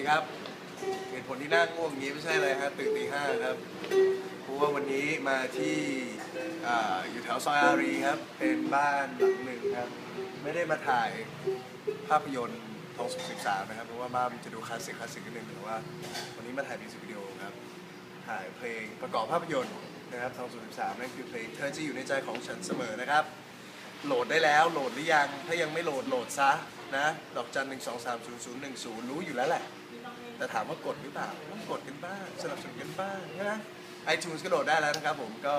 ดีครับเหตุผลที่น่าง่วงงนี้ไม่ใช่อะไรครับตื่นตีห้าครับเพราะว่าวันนี้มาที่อ่าอยู่แถวซอยอารีครับ เป็นบ้านหลังหนึ่งครับ ไม่ได้มาถ่ายภาพยนตร์ทองสุขสิบสามนะครับ เพราะว่าบ้านมันจะดูคลาสสิกคลาสสิกนิดนึงแต่ว่า วันนี้มาถ่ายมิวสิกวิดีโอครับ ถ่ายเพลงประกอบภาพยนตร์นะครับทองสุขสิบสามนั่นคือเพลงเธอจะอยู่ในใจของฉันเสมอนะครับ โหลดได้แล้วโหลดหรือยัง ถ้ายังไม่โหลดโหลดซะนะ ดอกจันหนึ่งสองสามศูนย์ศูนย์หนึ่งศูนย์รู้อยู่แล้วแหละ แต่ถามว่ากดหรือเปล่าต้องกดกันบ้างสนับสนุนกันบ้างนะไอจูนก็โหลดได้แล้วนะครับผมก็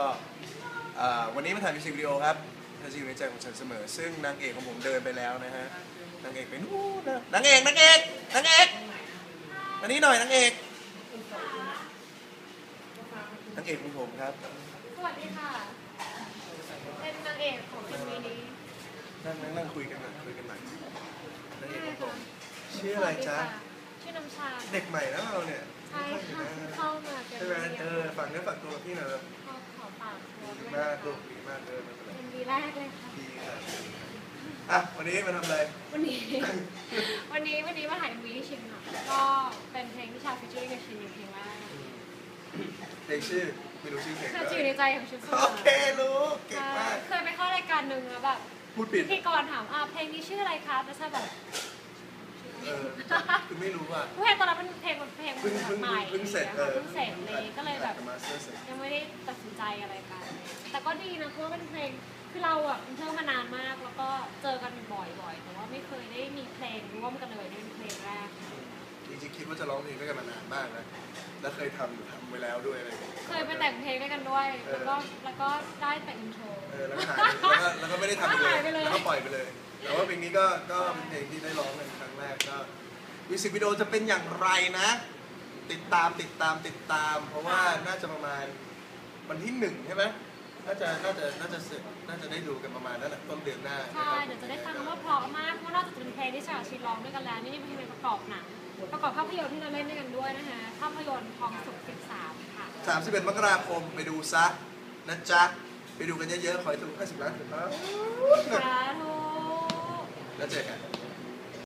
เอ่อวันนี้มาถ่ายมิวสิกวิดีโอครับเธอจะอยู่ในใจของฉันเสมอ ซึ่งนางเอกของผมเดินไปแล้วนะฮะนางเอกไปนู่นนะนางเอกนางเอกนางเอกอันนี้หน่อยนางเอกนางเอกของผมครับสวัสดีค่ะเป็นนางเอกของทีวีนี้นั่งนั่งนั่งคุยกันหน่อยคุยกันหน่อยนางเอกของผมชื่ออะไรจ๊ะ ชื่อน้ำชา เด็กใหม่แล้วเราเนี่ยใช่ค่ะเข้ามาเป็นใช่ไหมเออฝากเนื้อฝากตัวพี่หน่อยเลยขอขอฝากตัวดีด้วยมากนะลูกคะดีมากเลยไม่เป็นไรเป็นวีแรกเลยค่ะ ดีครับอะวันนี้มาทำอะไร วันนี้ วันนี้วันนี้มาถ่ายวีที่ชินค่ะก็เป็นเพลงที่ชาฟิชเชอร์กับชินอยู่เพลงแรกเพลงชื่อไม่รู้ชื่อเพลงเธอด้จะวอยู่ในยใจของฉันเสมโออเครู้เก่งมากเคยไปเข้ารายการหนึ่งแล้วแบบพูดผิดพิธีกรถามอ่าเพลงนี้ชื่ออะไรคะแล้วชาแบบ เออคือไม่รู้ว่าเพลงตอนนั้นเป็นเพลงเพลงเพิ่งเพิ่งใหม่เพิ่งเสร็จเออเพิ่งเสร็จเลยก็เลยแบบมาสเตอร์เสร็จยังไม่ได้ตัดสินใจอะไรกันแต่ก็ดีนะเพราะว่าเป็นเพลงคือเราอะเป็นเพื่อนมานานมากแล้วก็เจอกันบ่อยๆแต่ว่าไม่เคยได้มีเพลงร่วมกันเลยนี่เป็นเพลงแรกจริงๆคิดว่าจะร้องเพลงด้วยกันมานานมากนะแล้วเคยทำอยู่ทำไว้แล้วด้วยอะไรอย่างเงี้ยเคยไปแต่งเพลงด้วยกันด้วย แล้วก็แล้วก็ได้แต่อินโทรเออแล้วก็หายไปแล้วก็แล้วก็ไม่ได้ทำอีกหายไปเลเลยยแล้วก็ปล่อยไปเลย แต่ว่าเพลงนี้ก็ก็เป็นเพลงที่ได้ร้องในครั้งแรกก็มิวสิกวิดีโอจะเป็นอย่างไรนะ ติดตามติดตามติดตาม เพราะว่าน่าจะประมาณวันที่หนึ่งใช่ไหมน่าจะน่าจะน่าจะเสร็จน่าจะได้ดูกันประมาณนั้นแหละต้นเดือนหน้าใช่เดี๋ยวจะได้ฟังว่าเพราะมากเพราะนอกจากจะเป็นเพลงที่ชาชินร้องด้วยกันแล้วนี่ยังเป็นเพลงประกอบหนังประกอบภาพยนตร์ที่เราเล่นด้วยกันด้วยนะคะภาพยนตร์ทองสุก13ค่ะสามสิบเอ็ดมกราคมไปดูซะนะจ๊ะไปดูกันเยอะๆขอให้ถูก50ล้านถึงครับสาธุ どちら